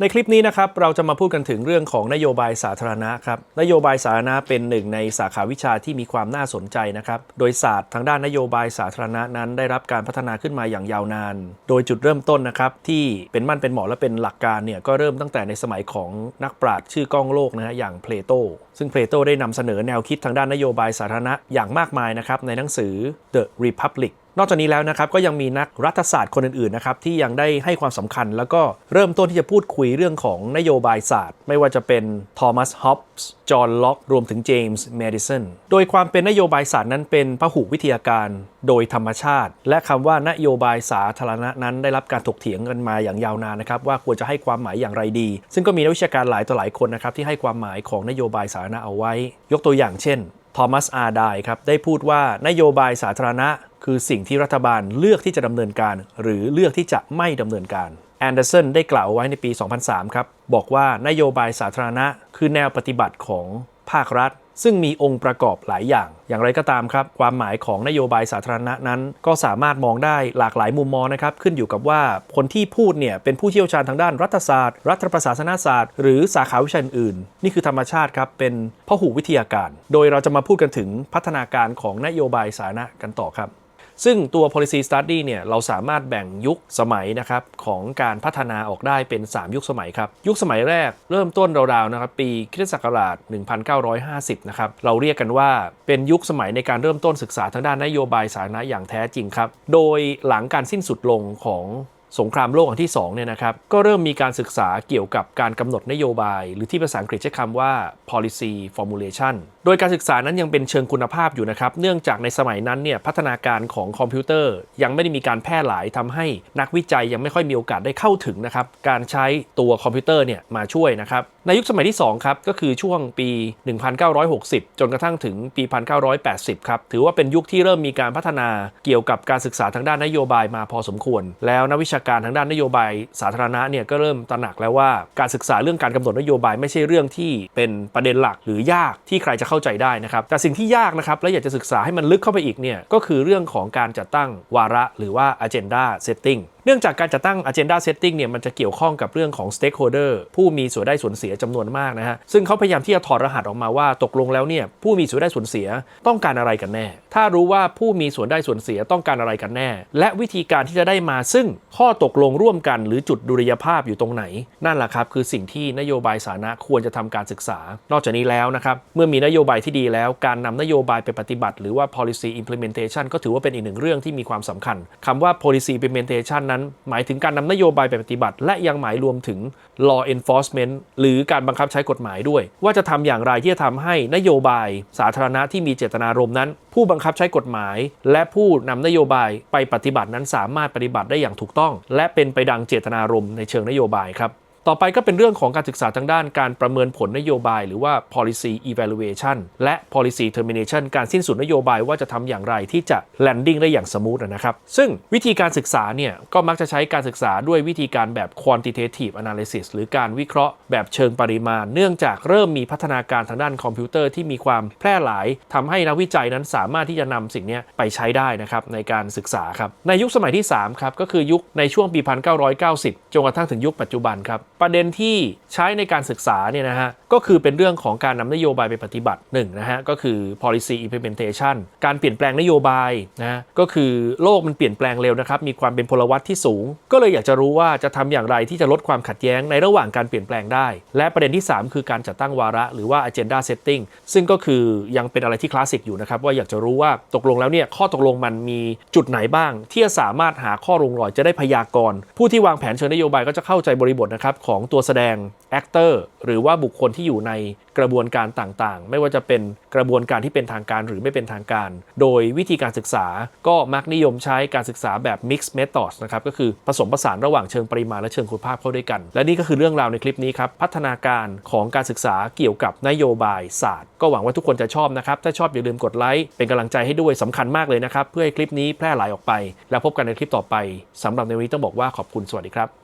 ในคลิปนี้นะครับเราจะมาพูดกันถึงเรื่องของนโยบายสาธารณะครับนโยบายสาธารณะเป็นหนึ่งในสาขาวิชาที่มีความน่าสนใจนะครับโดยศาสตร์ทางด้านนโยบายสาธารณะนั้น ได้รับการพัฒนาขึ้นมาอย่างยาวนาน โดยจุดเริ่มต้นนะครับที่เป็นมั่นเป็นเหมาะและเป็นหลักการเนี่ยก็เริ่มตั้งแต่ในสมัยของนักปราชญ์ชื่อก้องโลกนะฮะอย่างเพลโตซึ่งเพลโตได้นำเสนอแนวคิดทางด้านนโยบายสาธารณะอย่างมากมายนะครับในหนังสือ The Republic นอกจากนี้แล้วนะครับก็ยังมีนักรัฐศาสตร์คนอื่นๆนะครับที่ยังได้ให้ความสำคัญ แล้วก็เริ่มต้นที่จะพูดคุยเรื่องของนโยบายศาสตร์ ไม่ว่าจะเป็นทอมัสฮอปส์จอห์นล็อกรวมถึงเจมส์แมดิสันโดยความเป็นนโยบายศาสตร์นั้นเป็นพหุวิทยาการโดยธรรมชาติ และคำว่านโยบายสาธารณะนั้นได้รับการถกเถียงกันมาอย่างยาวนานนะครับว่าควรจะให้ความหมายอย่างไรดี ซึ่งก็มีนักวิชาการหลายต่อหลายคนนะครับที่ให้ความหมายของนโยบายสาธารณะเอาไว้ ยกตัวอย่างเช่นทอมัสอาร์ไดครับได้พูดว่านโยบายสาธารณะคือสิ่งที่รัฐบาลเลือกที่จะดำเนินการ หรือเลือกที่จะไม่ดำเนินการแอนเดอร์สันได้กล่าวไว้ในปี 2003 ครับ บอกว่านโยบายสาธารณะ คือแนวปฏิบัติของภาครัฐ ซึ่งมีองค์ประกอบหลายอย่าง อย่างไรก็ตามครับ ความหมายของนโยบายสาธารณะนั้น ก็สามารถมองได้หลากหลายมุมมองนะครับ ขึ้นอยู่กับว่าคนที่พูดเนี่ยเป็นผู้เชี่ยวชาญทางด้านรัฐศาสตร์ รัฐประศาสนศาสตร์ หรือสาขาวิชาอื่น นี่คือธรรมชาติครับ เป็นพหุวิทยาการ โดยเราจะมาพูดกันถึงพัฒนาการของนโยบายสาธารณะกันต่อครับ ซึ่งตัว policy study เนี่ยเราสามารถแบ่งยุคสมัยนะครับของการพัฒนาออกได้เป็น 3 ยุคสมัยครับ ยุคสมัยแรกเริ่มต้นราวๆนะครับปีคริสตศักราช 1950 นะครับ เราเรียกกันว่าเป็นยุคสมัยในการเริ่มต้นศึกษาทางด้านนโยบายสาธารณะอย่างแท้จริงครับ โดยหลังการสิ้นสุดลงของ สงครามโลกครั้งที่2เนี่ยนะครับก็เริ่มมีการศึกษาเกี่ยวกับการกำหนดนโยบาย หรือที่ภาษาอังกฤษใช้คำว่า policy formulation โดยการศึกษานั้นยังเป็นเชิงคุณภาพอยู่นะครับ เนื่องจากในสมัยนั้นเนี่ยพัฒนาการของคอมพิวเตอร์ ยังไม่ได้มีการแพร่หลายทำให้นักวิจัยยังไม่ค่อยมีโอกาสได้เข้าถึงนะครับการใช้ตัวคอมพิวเตอร์เนี่ยมาช่วยนะครับในยุคสมัยที่ 2 ครับ ก็คือช่วงปี 1960 จนกระทั่งถึงปี 1980 ครับ ถือว่าเป็นยุคที่เริ่มมีการพัฒนาเกี่ยวกับการศึกษาทางด้านนโยบายมาพอสมควร แล้วนักวิชาการทางด้านนโยบายสาธารณะเนี่ยก็เริ่มตระหนักแล้วว่าการศึกษาเรื่องการกำหนดนโยบายไม่ใช่เรื่องที่เป็นประเด็นหลักหรือยากที่ใครจะเข้าใจได้นะครับ แต่สิ่งที่ยากนะครับและอยากจะศึกษาให้มันลึกเข้าไปอีกเนี่ยก็คือเรื่องของการจัดตั้งวาระหรือว่า agenda setting เนื่องจากการจัดตั้ง agenda setting เนี่ยมันจะเกี่ยวข้องกับเรื่องของ stakeholder ผู้มีส่วนได้ส่วนเสียจำนวนมากนะฮะซึ่งเขาพยายามที่จะถอดรหัสออกมาว่าตกลงแล้วเนี่ยผู้มีส่วนได้ส่วนเสียต้องการอะไรกันแน่ ถ้ารู้ว่าผู้มีส่วนได้ส่วนเสียต้องการอะไรกันแน่ และวิธีการที่จะได้มาซึ่งข้อตกลงร่วมกันหรือจุดดุลยภาพอยู่ตรงไหน นั่นแหละครับคือสิ่งที่นโยบายสาธารณะควรจะทำการศึกษา นอกจากนี้แล้วนะครับเมื่อมีนโยบายที่ดีแล้วการนำนโยบายไปปฏิบัติ หรือว่า policy implementation ก็ถือว่าเป็นอีกหนึ่งเรื่องที่มีความสำคัญคำว่า policy implementation นั้นหมายถึงการนำนโยบายไปปฏิบัติ และยังหมายรวมถึง law enforcement หรือการบังคับใช้กฎหมายด้วย ว่าจะทำอย่างไรที่จะทำให้นโยบายสาธารณะที่มีเจตนารมณ์นั้น ผู้บังคับใช้กฎหมาย และผู้นำนโยบายไปปฏิบัตินั้นสามารถปฏิบัติได้อย่างถูกต้อง และเป็นไปดังเจตนารมณ์ในเชิงนโยบายครับ ต่อไปก็เป็นเรื่องของการศึกษาทางด้านการประเมินผลนโยบาย หรือว่า policy evaluation และ policy termination การสิ้นสุดนโยบายว่าจะทำอย่างไรที่จะ landing ได้อย่างสมูทนะครับ ซึ่งวิธีการศึกษาเนี่ยก็มักจะใช้การศึกษาด้วยวิธีการแบบ quantitative analysis หรือการวิเคราะห์แบบเชิงปริมาณ เนื่องจากเริ่มมีพัฒนาการทางด้านคอมพิวเตอร์ที่มีความแพร่หลายทำให้นักวิจัยนั้นสามารถที่จะนำสิ่งนี้ไปใช้ได้นะครับในการศึกษาครับในยุคสมัยที่3ครับก็คือยุคในช่วงปี 1990 จนกระทั่งถึงยุคปัจจุบันครับประเด็นที่ใช้ในการศึกษาเนี่ยนะฮะก็คือเป็นเรื่องของการนำนโยบายไปปฏิบัติหนึ่งนะฮะก็คือ policy implementation การเปลี่ยนแปลงนโยบายนะก็คือโลกมันเปลี่ยนแปลงเร็วนะครับ มีความเป็นพลวัตที่สูง ก็เลยอยากจะรู้ว่าจะทำอย่างไรที่จะลดความขัดแย้งในระหว่างการเปลี่ยนแปลงได้ และประเด็นที่ 3 คือการจัดตั้งวาระหรือว่า agenda setting ซึ่งก็คือยังเป็นอะไรที่คลาสสิกอยู่นะครับว่าอยากจะรู้ว่าตกลงแล้วเนี่ยข้อตกลงมันมีจุดไหนบ้าง ที่จะสามารถหาข้อลงรอยจะได้พยากรณ์ผู้ที่วางแผนเชิงนโยบายก็จะเข้าใจบริบทนะครับของตัวแสดง actor หรือว่าบุคคลที่อยู่ในกระบวนการต่างๆ ไม่ว่าจะเป็นกระบวนการที่เป็นทางการหรือไม่เป็นทางการ โดยวิธีการศึกษาก็มักนิยมใช้การศึกษาแบบ mixed methods นะครับก็คือผสมผสานระหว่างเชิงปริมาณและเชิงคุณภาพเข้าด้วยกัน และนี่ก็คือเรื่องราวในคลิปนี้ครับ พัฒนาการของการศึกษาเกี่ยวกับนโยบายศาสตร์ ก็หวังว่าทุกคนจะชอบนะครับ ถ้าชอบอย่าลืมกดไลค์เป็นกำลังใจให้ด้วยสำคัญมากเลยนะครับเพื่อให้คลิปนี้แพร่หลายออกไป แล้วพบกันในคลิปต่อไปสำหรับในวันนี้ต้องบอกว่าขอบคุณสวัสดีครับ